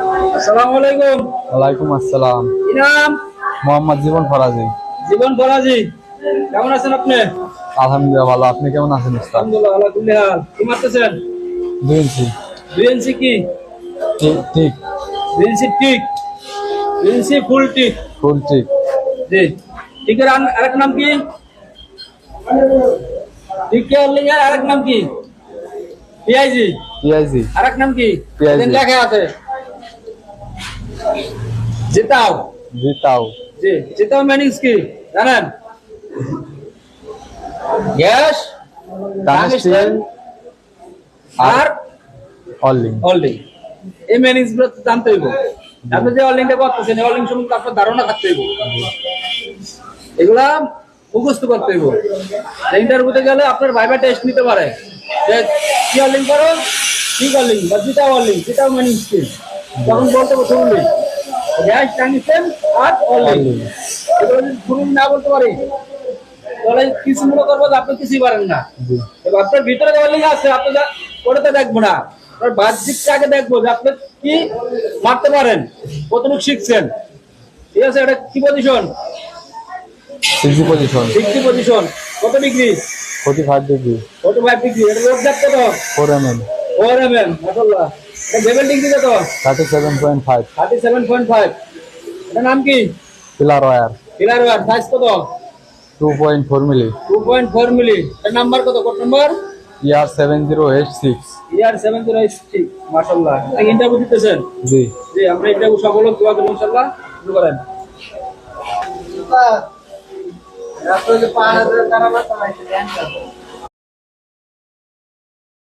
আসসালামু আলাইকুম। ওয়ালাইকুম আসসালাম। কি নাম? মোহাম্মদ জীবন ফরাজি। জীবন ফরাজি। কেমন আছেন আপনি? আলহামদুলিল্লাহ ভালো। আপনি কেমন আছেন উস্তাদ? আলহামদুলিল্লাহ আল্লাহ কুল্লি হাল কি মারতেছেন? দুই ইঞ্চি। দুই ইঞ্চি কি? ঠিক ঠিক দুই ইঞ্চি টিক। দুই ইঞ্চি ফুল টিক। ফুল ঠিক জি। টিকের আরেক নাম কি? টিকের লিঙ্গের আরেক নাম কি? পিআইজি। পিআইজি। আরেক নাম কি? এখানে লেখা আছে। জিতাও। জিতাও। জি জিতাও মিনিংস কি? জানেন? গ্যাস টাংস্টেন আর অলিং অলিং এই মিনিংসগুলো তো জানতে হইব। আপনি যে অলিংটা করতেছেন এই অলিং সম্পর্কে আপনার ধারণা থাকতে হইব। এগুলা মুখস্থ করতে হইব। ইন্টারভিউতে গেলে আপনার ভাইবা টেস্ট নিতে পারে। যে কি অলিং করো? কি অলিং বা জিটা মিনিংস কি তখন বলতে হবে গ্যাস টাংস্টেন আর না বলতে পারি তাহলে কিছু মনে করব আপনি কিছুই পারেন না। এবার আপনার ভিতরে ওয়েলিং আছে আপনি যা- ওটাতে দেখব না। আপনার বাহ্যিকটা আগে দেখব যে আপনি কি মারতে পারেন কতটুকু শিখছেন। ঠিক আছে এটা কি position sixty position sixty position কত ডিগ্রি ফোর্টি ফাইভ ডিগ্রি কত ফাইভ ডিগ্রি এটা লোড যাচ্ছে কত ফোর এম এম এটা লেভেল ডিগ্রি কত? Thirty seven point five thirty seven point five এটা নাম কি? Filler wire filler wire size কত? Two point four milli two point four milli এর নাম্বার কত? কত number ER seven zero eight six ER seven zero eight six মাসাল্লাহ interview দিতেছেন? জি। জি আমরা ইন্টারভিউ সফল হোক দোয়া করি ইনশাল্লাহ শুরু করেন। রাস্তায় পাহাড়ের কারণে